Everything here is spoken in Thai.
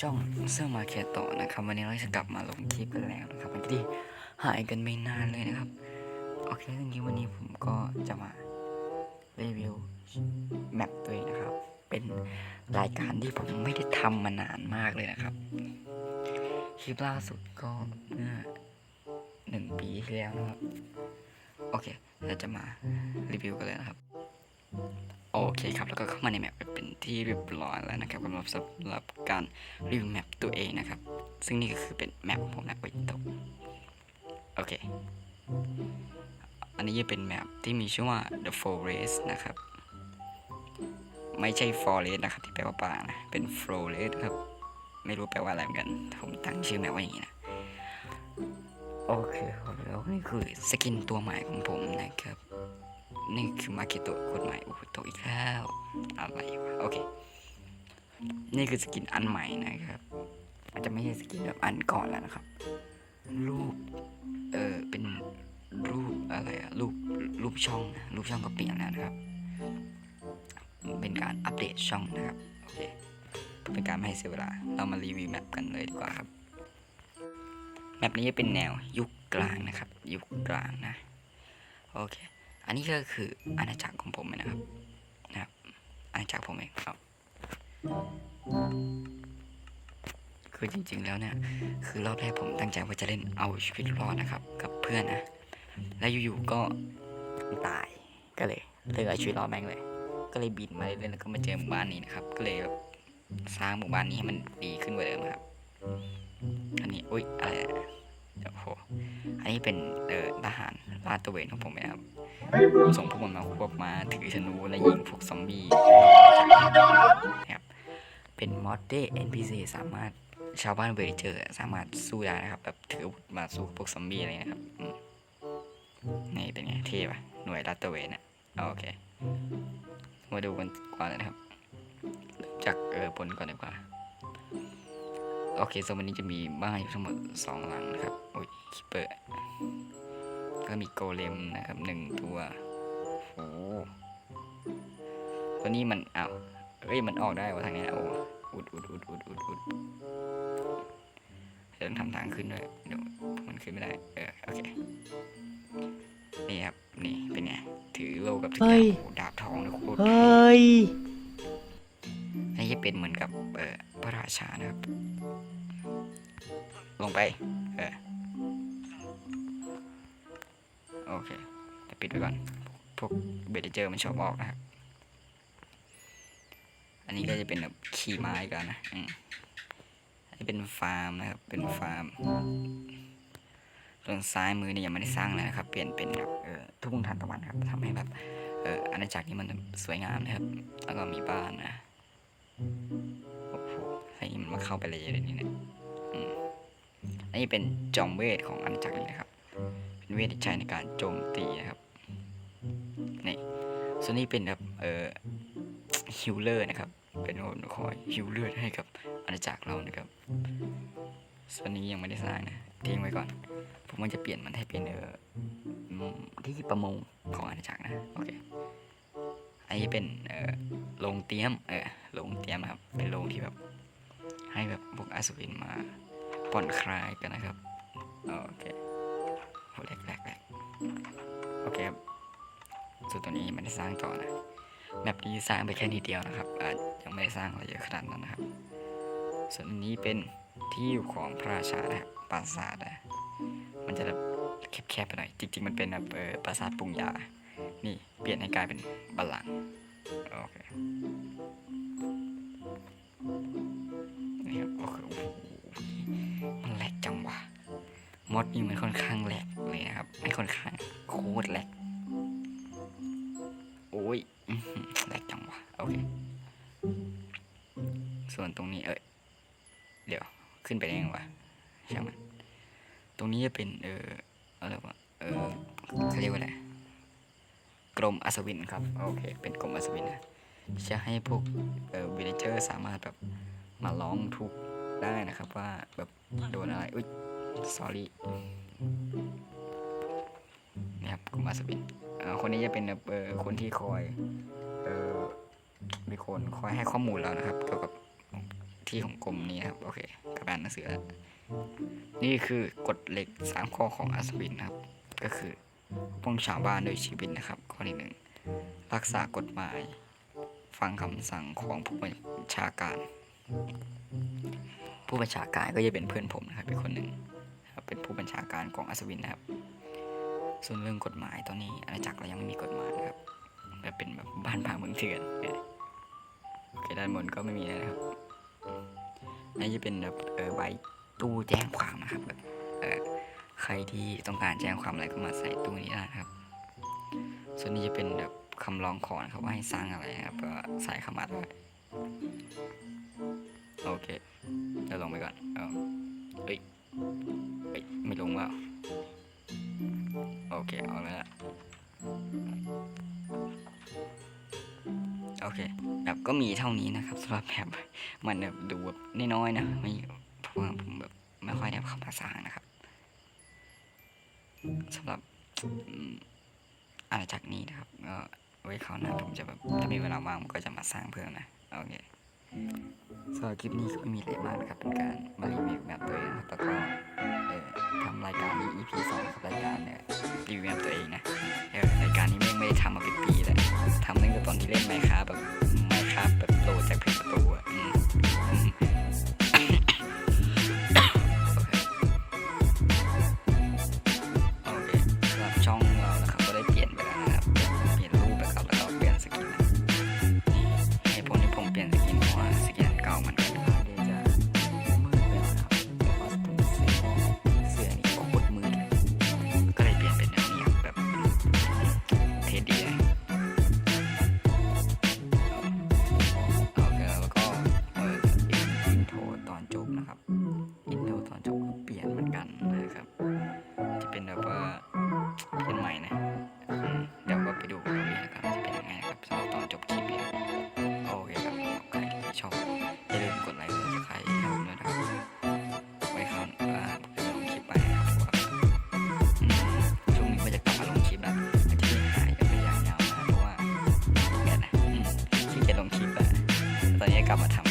ช่องเสื้อมาเคโตะนะครับ วันนี้เราจะกลับมาลงคลิปกันแล้วนะครับที่หายกันไม่นานเลยนะครับ โอเคจริงๆวันนี้ผมก็จะมารีวิวแมปตัวเองนะครับ เป็นรายการที่ผมไม่ได้ทำมานานมากเลยนะครับ คลิปล่าสุดก็เมื่อหนึ่งปีที่แล้วนะครับ โอเคเราจะมารีวิวกันเลยนะครับ โอเคครับ แล้วก็เข้ามาในแมปเป็นที่เรียบร้อยแล้วนะครับสำหรับสำหรับการรีวิวแมปตัวเองนะครับ ซึ่งนี่ก็คือเป็นแมปของผมนะไปตกโอเค อันนี้จะเป็นแมปที่มีชื่อว่า The Forest นะครับ ไม่ใช่ Forest นะครับ ที่แปลว่าป่านะ เป็น Forest ครับ ไม่รู้แปลว่าอะไรเหมือนกัน ผมตั้งชื่อแมปไว้อย่างนี้นะ โอเคครับแล้วนี่คือสกินตัวใหม่ของผมนะครับ นี่คือมาคิโตะคนใหม่โอ้โหโตอีกแล้วอะไรวะโอเค นี่คือสกินอันใหม่นะครับมันจะไม่ใช่สกินแบบอันก่อนแล้วนะครับ รูป เออเป็นรูปอะไรอะรูปรูปช่องนะรูปช่องก็เปลี่ยนแล้วนะครับ เป็นการอัปเดตช่องนะครับโอเคเพื่อเป็นการไม่ให้เสียเวลา เรามารีวิวแมปกันเลยดีกว่าครับแมปนี้จะเป็นแนวยุคกลางนะครับ ยุคกลางนะโอเค อันนี้ก็คืออาณาจักรของผมนะครับนะครับอาณาจักรผมเองครับ คือจริงๆแล้วเนี่ยคือรอบแรกผมตั้งใจว่าจะเล่นเอาชีวิตรอดนะครับ กับเพื่อนนะแล้วอยู่ๆก็ตายก็เลยเลยเอาชีวิตรอดแม่งเลย ก็เลยบินมาเรื่อยแล้วก็มาเจอหมู่บ้านนี้นะครับ ก็เลยแบบสร้างหมู่บ้านนี้ให้มันดีขึ้นกว่าเดิมครับ อันนี้อุ้ยอะไรอะโอ้โห อันนี้เป็นเออทหารลาดตระเวนของผมนะครับ ส่งพวกมันมาพวกมาถือธนูและยิงพวกซอมบี้นะครับเป็นมอดเด NPC สามารถชาวบ้านเวเจอร์สามารถสู้ได้นะครับแบบถืออาวุธมาสู้พวกซอมบี้อะไรนะครับนี่เป็นไงเท่ปะหน่วยลาดตระเวนอะโอเค มาดูกันก่อนนะครับ จากเออบนก่อนดีกว่า โอเคสวันนี้จะมีบ้านอยู่ทั้งหมดสองหลังนะครับ โอ้ยคิปเปอร์ ก็มีโกเลมนะครับหนึ่งตัวโอ้โหตัวนี้มันอ้าวเอ้ยมันออกได้วะทางเนี้ยโอ้อุดอุดอุดอุดอุดอุดเดี๋ยวต้องทำทางขึ้นด้วยเดี๋ยวมันขึ้นไม่ได้ เออโอเคนี่ครับนี่เป็นไงถือโลกับถือเฮ้ดาบยโอ้โหดาบทองนะโคตรเฮเท่้ยอันนี้จะเป็นเหมือนกับเอ่อพระราชานะครับ ลงไป เออ โอเคแต่ปิดไว้ก่อน พวกเบดเจอร์มันชอบออกนะครับ อันนี้ก็จะเป็นแบบขี่ไม้กันนะอืมอันนี้เป็นฟาร์มนะครับ เป็นฟาร์มส่วนซ้ายมือเนี่ยยังไม่ได้สร้างเลยนะครับ เปลี่ยนเป็นแบบเอ่อทุ่งทานตะวันครับทำให้แบบเอ่ออาณาจักรนี้มันสวยงามนะครับ แล้วก็มีบ้านนะโอ้โหให้มันมาเข้าไปเลยเลยนี่นี่ยอืมอันนี้เป็นจอมเวทของอาณาจักรนี้นะครับ เวทที่ใช้ในการโจมตีนะครับนี่ส่วนนี้เป็นแบบเอ่อฮิลเลอร์นะครับ เป็นคนคอยฮิลเลือดให้กับอาณาจักรเรานะครับ ส่วนนี้ยังไม่ได้สร้างนะทิ้งไว้ก่อน ผมมันจะเปลี่ยนมันให้เป็นเอ่อที่ประมงของอาณาจักรนะโอเคอันนี้เป็นเอ่อโรงเตรียมเออโรงเตรียมนะครับ เป็นโรงที่แบบให้แบบพวกอาสวินมาผ่อนคลายกันนะครับโอเค โหแรกแรกแรกโอเคครับส่วนตัวนี้ยังไม่ได้สร้างต่อนะแมปนี้สร้างไปแค่นิดเดียวนะครับอาจยังไม่ได้สร้างอะไรเยอะขนาดนั้นนะครับ ส่วนนี้เป็นที่อยู่ของพระราชานะครับปราสาทนะมันจะแบบแคบๆไปหน่อย จริง ๆ มันเป็นแบบปราสาทปรุงยา นี่เปลี่ยนให้กลายเป็นบัลลังก์โอเคนี่ครับโอ้โหมันแหลกจังวะมดนี่มันค่อนข้างแหลก ไม่ค่อนข้างโคตรแหลกโอ้ยอื้อหือแหลกจังวะโอเคส่วนตรงนี้เอ้ยเดี๋ยวขึ้นไปได้ยังวะช่างมันตรงนี้จะเป็นเอออะไรวะเออเขาเรียกว่าอะไรกรมอัศวินครับโอเค เป็นกรมอัศวินนะจะให้พวกเอ่อวิลเจอร์สามารถแบบมาร้องทุกข์ได้นะครับว่าแบบโดนอะไร อุ้ย sorry นี่ครับกรมอัศวินคนนี้จะเป็นเออคนที่คอยเออมีคนคอยให้ข้อมูลเรานะครับ เกี่ยวกับที่ของกรมนี้นะครับโอเคกลับบ้านหนังสือนี่คือกฎเหล็กสามข้อของอัศวินนะครับ ก็คือป้องชาวบ้านโดยชีวิตนะครับ ข้อที่หนึ่งรักษากฎหมาย ฟังคำสั่งของผู้บัญชาการ ผู้บัญชาการก็จะเป็นเพื่อนผมนะครับเป็นคนหนึ่งเป็นผู้บัญชาการของอัศวินนะครับ ส่วนเรื่องกฎหมายตอนนี้อาณาจักรเรายังไม่มีกฎหมายนะครับแบบเป็นแบบบ้านป่าเมืองเถื่อนโอเคด้านบนก็ไม่มีนะครับนนี้จะเป็นแบบเออใบตู้แจ้งความนะครับแบบเออใครที่ต้องการแจ้งความอะไรก็มาใส่ตู้นี้ได้นะครับ ส่วนนี้จะเป็นแบบคำร้องขอนะครับว่าให้สร้างอะไรนะครับก็ใส่เข้ามาได้โอเคเดี๋ยวลงไปก่อนเอาเอ้ยเอ้ยไม่ลงแล้ว โอเค เอาแล้วโอเค แบบก็มีเท่านี้นะครับสำหรับแบบมันแบบดูแบบน้อยๆนะไม่เพราะว่าผมแบบไม่ค่อยได้เข้ามาสร้างนะครับสำหรับอืมอาณาจักรนี้นะครับก็ไว้คราวหน้าผมจะแบบถ้ามีเวลาว่างผมก็จะมาสร้างเพิ่มนะ โอเค สำหรับคลิปนี้ก็ไม่มีอะไรมากนะครับเป็นการมารีวิวแบบตัวเองนะครับแล้วก็เอ่อทำรายการนี้ EP สองครับรายการเนี่ยรีวิวแบบตัวเองนะเออรายการนี้ไม่ไม่ได้ทำมาเป็นปีแล้วทำตั้งแต่ตอนที่เล่นไมค์ครับแบบ กันไ